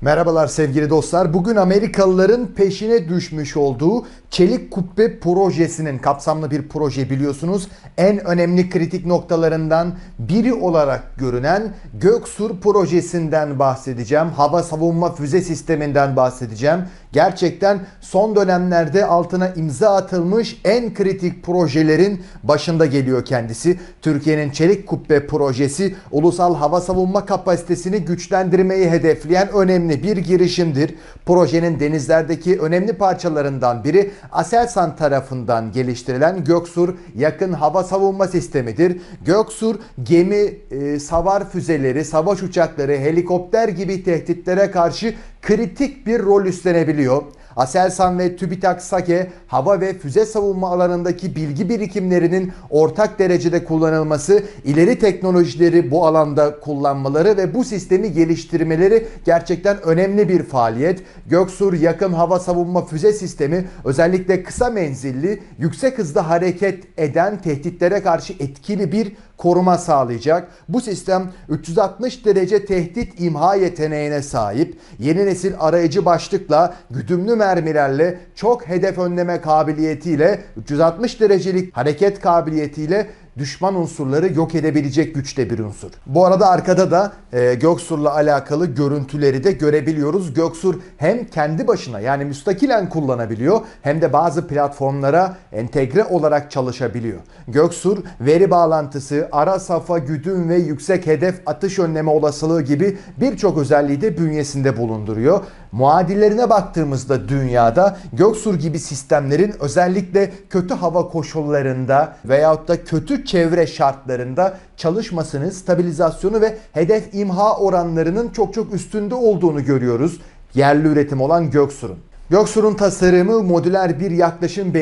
Merhabalar sevgili dostlar. Bugün Amerikalıların peşine düşmüş olduğu Çelik Kubbe projesinin kapsamlı bir proje biliyorsunuz. En önemli kritik noktalarından biri olarak görünen Göksur projesinden bahsedeceğim. Hava savunma füze sisteminden bahsedeceğim. Gerçekten son dönemlerde altına imza atılmış en kritik projelerin başında geliyor kendisi. Türkiye'nin Çelik Kubbe projesi ulusal hava savunma kapasitesini güçlendirmeyi hedefleyen önemli bir girişimdir. Projenin denizlerdeki önemli parçalarından biri Aselsan tarafından geliştirilen Göksur yakın hava savunma sistemidir. Göksur gemi, e, savar füzeleri, savaş uçakları, helikopter gibi tehditlere karşı kritik bir rol üstlenebiliyor. Aselsan ve TÜBİTAK SAGE hava ve füze savunma alanındaki bilgi birikimlerinin ortak derecede kullanılması, ileri teknolojileri bu alanda kullanmaları ve bu sistemi geliştirmeleri gerçekten önemli bir faaliyet. Göksur yakın hava savunma füze sistemi özellikle kısa menzilli, yüksek hızda hareket eden tehditlere karşı etkili bir koruma sağlayacak. Bu sistem 360 derece tehdit imha yeteneğine sahip. Yeni nesil arayıcı başlıkla güdümlü mermilerle çok hedef önleme kabiliyetiyle 360 derecelik hareket kabiliyetiyle düşman unsurları yok edebilecek güçte bir unsur. Bu arada arkada da e, Göksur'la alakalı görüntüleri de görebiliyoruz. Göksur hem kendi başına yani müstakilen kullanabiliyor hem de bazı platformlara entegre olarak çalışabiliyor. Göksur veri bağlantısı, ara safa güdüm ve yüksek hedef atış önleme olasılığı gibi birçok özelliği de bünyesinde bulunduruyor. Muadillerine baktığımızda dünyada Göksur gibi sistemlerin özellikle kötü hava koşullarında veyahut da kötü çevre şartlarında çalışmasını, stabilizasyonu ve hedef imha oranlarının çok çok üstünde olduğunu görüyoruz. Yerli üretim olan Göksur'un. Göksur'un tasarımı modüler bir yaklaşım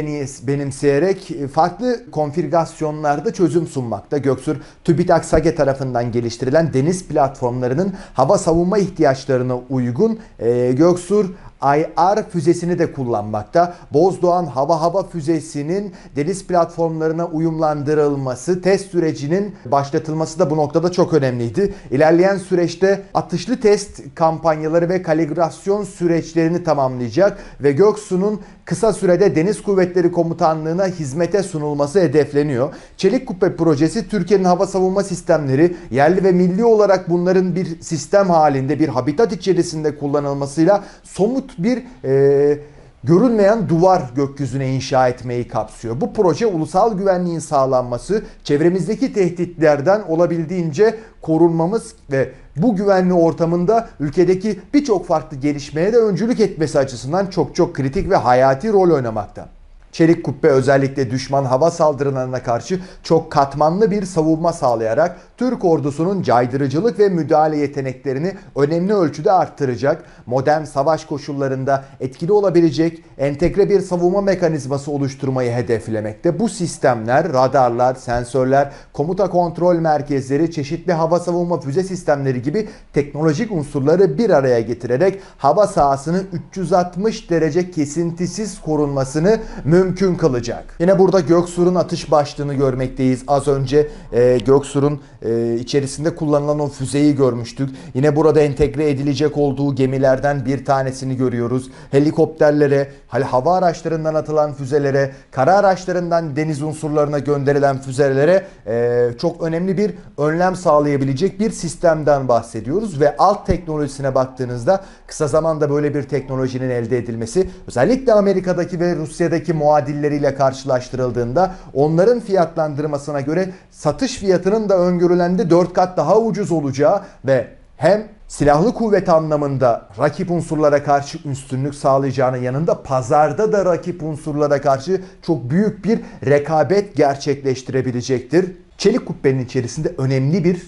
benimseyerek farklı konfigürasyonlarda çözüm sunmakta. Göksur, TÜBİTAK SAGE tarafından geliştirilen deniz platformlarının hava savunma ihtiyaçlarına uygun e, Göksur IR füzesini de kullanmakta. Bozdoğan hava hava füzesinin deniz platformlarına uyumlandırılması, test sürecinin başlatılması da bu noktada çok önemliydi. İlerleyen süreçte atışlı test kampanyaları ve kalibrasyon süreçlerini tamamlayacak ve Göksu'nun kısa sürede Deniz Kuvvetleri Komutanlığı'na hizmete sunulması hedefleniyor. Çelik Kubbe projesi Türkiye'nin hava savunma sistemleri yerli ve milli olarak bunların bir sistem halinde bir habitat içerisinde kullanılmasıyla somut bir e, görünmeyen duvar gökyüzüne inşa etmeyi kapsıyor. Bu proje ulusal güvenliğin sağlanması, çevremizdeki tehditlerden olabildiğince korunmamız ve bu güvenli ortamında ülkedeki birçok farklı gelişmeye de öncülük etmesi açısından çok çok kritik ve hayati rol oynamakta. Çelik kubbe özellikle düşman hava saldırılarına karşı çok katmanlı bir savunma sağlayarak Türk ordusunun caydırıcılık ve müdahale yeteneklerini önemli ölçüde arttıracak, modern savaş koşullarında etkili olabilecek entegre bir savunma mekanizması oluşturmayı hedeflemekte. Bu sistemler, radarlar, sensörler, komuta kontrol merkezleri, çeşitli hava savunma füze sistemleri gibi teknolojik unsurları bir araya getirerek hava sahasını 360 derece kesintisiz korunmasını mümkün kılacak. Yine burada Göksur'un atış başlığını görmekteyiz. Az önce e, Göksur'un e, içerisinde kullanılan o füzeyi görmüştük. Yine burada entegre edilecek olduğu gemilerden bir tanesini görüyoruz. Helikopterlere, hava araçlarından atılan füzelere, kara araçlarından deniz unsurlarına gönderilen füzelere e, çok önemli bir önlem sağlayabilecek bir sistemden bahsediyoruz ve alt teknolojisine baktığınızda kısa zamanda böyle bir teknolojinin elde edilmesi özellikle Amerika'daki ve Rusya'daki muadilleriyle karşılaştırıldığında onların fiyatlandırmasına göre satış fiyatının da öngörülen de 4 kat daha ucuz olacağı ve hem silahlı kuvvet anlamında rakip unsurlara karşı üstünlük sağlayacağının yanında pazarda da rakip unsurlara karşı çok büyük bir rekabet gerçekleştirebilecektir. Çelik kubbenin içerisinde önemli bir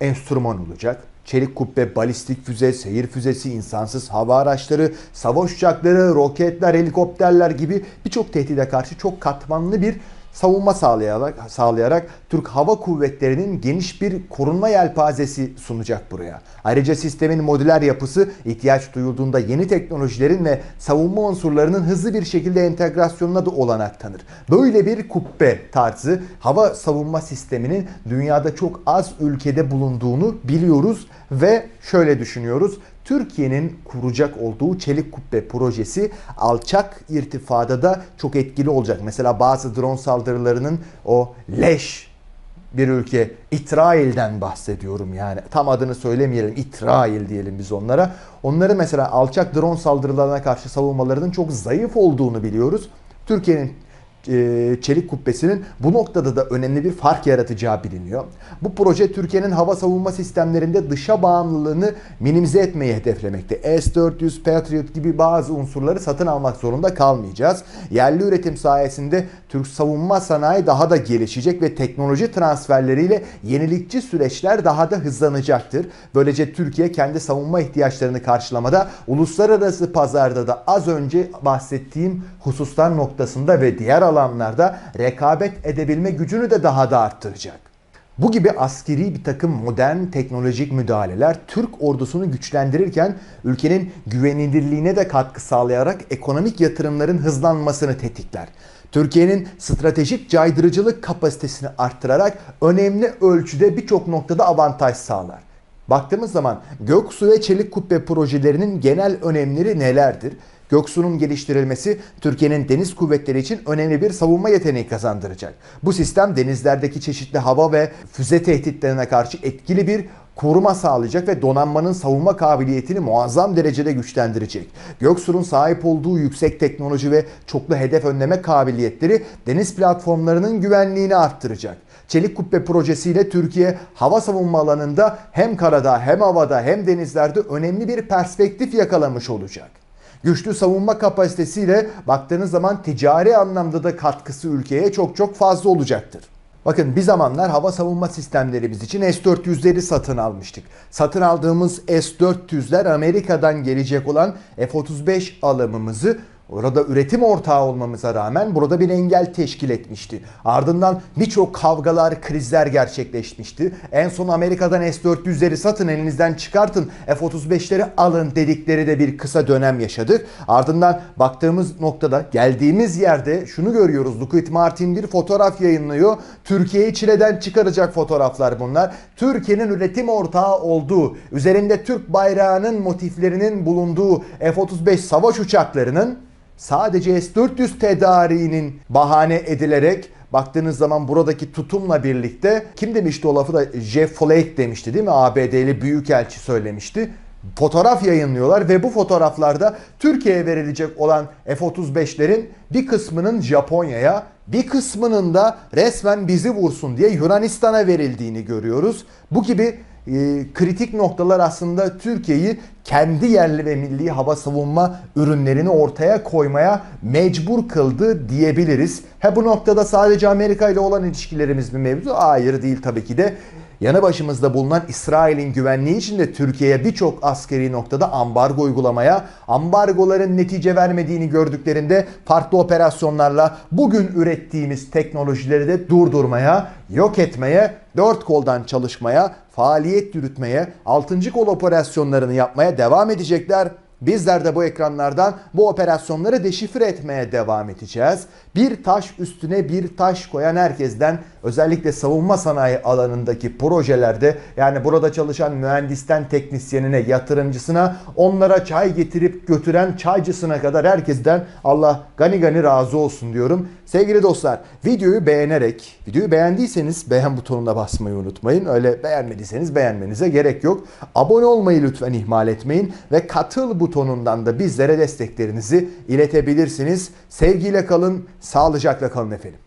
enstrüman olacak. Çelik kubbe, balistik füze, seyir füzesi, insansız hava araçları, savaş uçakları, roketler, helikopterler gibi birçok tehdide karşı çok katmanlı bir savunma sağlayarak, sağlayarak Türk Hava Kuvvetleri'nin geniş bir korunma yelpazesi sunacak buraya. Ayrıca sistemin modüler yapısı ihtiyaç duyulduğunda yeni teknolojilerin ve savunma unsurlarının hızlı bir şekilde entegrasyonuna da olanak tanır. Böyle bir kubbe tarzı hava savunma sisteminin dünyada çok az ülkede bulunduğunu biliyoruz ve şöyle düşünüyoruz. Türkiye'nin kuracak olduğu çelik kubbe projesi alçak irtifada da çok etkili olacak. Mesela bazı drone saldırılarının o leş bir ülke İsrail'den bahsediyorum yani tam adını söylemeyelim İsrail diyelim biz onlara. Onları mesela alçak drone saldırılarına karşı savunmalarının çok zayıf olduğunu biliyoruz. Türkiye'nin çelik kubbesinin bu noktada da önemli bir fark yaratacağı biliniyor. Bu proje Türkiye'nin hava savunma sistemlerinde dışa bağımlılığını minimize etmeyi hedeflemekte. S-400, Patriot gibi bazı unsurları satın almak zorunda kalmayacağız. Yerli üretim sayesinde Türk savunma sanayi daha da gelişecek ve teknoloji transferleriyle yenilikçi süreçler daha da hızlanacaktır. Böylece Türkiye kendi savunma ihtiyaçlarını karşılamada uluslararası pazarda da az önce bahsettiğim hususlar noktasında ve diğer alanlarda rekabet edebilme gücünü de daha da arttıracak. Bu gibi askeri bir takım modern teknolojik müdahaleler Türk ordusunu güçlendirirken ülkenin güvenilirliğine de katkı sağlayarak ekonomik yatırımların hızlanmasını tetikler. Türkiye'nin stratejik caydırıcılık kapasitesini arttırarak önemli ölçüde birçok noktada avantaj sağlar. Baktığımız zaman Göksu ve Çelik Kubbe projelerinin genel önemleri nelerdir? Göksu'nun geliştirilmesi Türkiye'nin deniz kuvvetleri için önemli bir savunma yeteneği kazandıracak. Bu sistem denizlerdeki çeşitli hava ve füze tehditlerine karşı etkili bir koruma sağlayacak ve donanmanın savunma kabiliyetini muazzam derecede güçlendirecek. Göksu'nun sahip olduğu yüksek teknoloji ve çoklu hedef önleme kabiliyetleri deniz platformlarının güvenliğini arttıracak. Çelik Kubbe projesiyle Türkiye hava savunma alanında hem karada hem havada hem denizlerde önemli bir perspektif yakalamış olacak. Güçlü savunma kapasitesiyle baktığınız zaman ticari anlamda da katkısı ülkeye çok çok fazla olacaktır. Bakın bir zamanlar hava savunma sistemlerimiz için S-400'leri satın almıştık. Satın aldığımız S-400'ler Amerika'dan gelecek olan F-35 alımımızı Orada üretim ortağı olmamıza rağmen burada bir engel teşkil etmişti. Ardından birçok kavgalar, krizler gerçekleşmişti. En son Amerika'dan S-400'leri satın elinizden çıkartın, F-35'leri alın dedikleri de bir kısa dönem yaşadık. Ardından baktığımız noktada geldiğimiz yerde şunu görüyoruz. Lockheed Martin bir fotoğraf yayınlıyor. Türkiye'yi çileden çıkaracak fotoğraflar bunlar. Türkiye'nin üretim ortağı olduğu, üzerinde Türk bayrağının motiflerinin bulunduğu F-35 savaş uçaklarının sadece S-400 tedariğinin bahane edilerek baktığınız zaman buradaki tutumla birlikte kim demişti o lafı da Jeff Flake demişti değil mi? ABD'li büyükelçi söylemişti. Fotoğraf yayınlıyorlar ve bu fotoğraflarda Türkiye'ye verilecek olan F-35'lerin bir kısmının Japonya'ya, bir kısmının da resmen bizi vursun diye Yunanistan'a verildiğini görüyoruz. Bu gibi e, kritik noktalar aslında Türkiye'yi kendi yerli ve milli hava savunma ürünlerini ortaya koymaya mecbur kıldı diyebiliriz. Ha bu noktada sadece Amerika ile olan ilişkilerimiz mi mevzu? Hayır değil tabii ki de. Yanı başımızda bulunan İsrail'in güvenliği için de Türkiye'ye birçok askeri noktada ambargo uygulamaya, ambargoların netice vermediğini gördüklerinde farklı operasyonlarla bugün ürettiğimiz teknolojileri de durdurmaya, yok etmeye, dört koldan çalışmaya, faaliyet yürütmeye, 6. kol operasyonlarını yapmaya devam edecekler. Bizler de bu ekranlardan bu operasyonları deşifre etmeye devam edeceğiz. Bir taş üstüne bir taş koyan herkesten özellikle savunma sanayi alanındaki projelerde yani burada çalışan mühendisten teknisyenine, yatırımcısına, onlara çay getirip götüren çaycısına kadar herkesten Allah gani gani razı olsun diyorum. Sevgili dostlar videoyu beğenerek, videoyu beğendiyseniz beğen butonuna basmayı unutmayın. Öyle beğenmediyseniz beğenmenize gerek yok. Abone olmayı lütfen ihmal etmeyin ve katıl butonundan da bizlere desteklerinizi iletebilirsiniz. Sevgiyle kalın, sağlıcakla kalın efendim.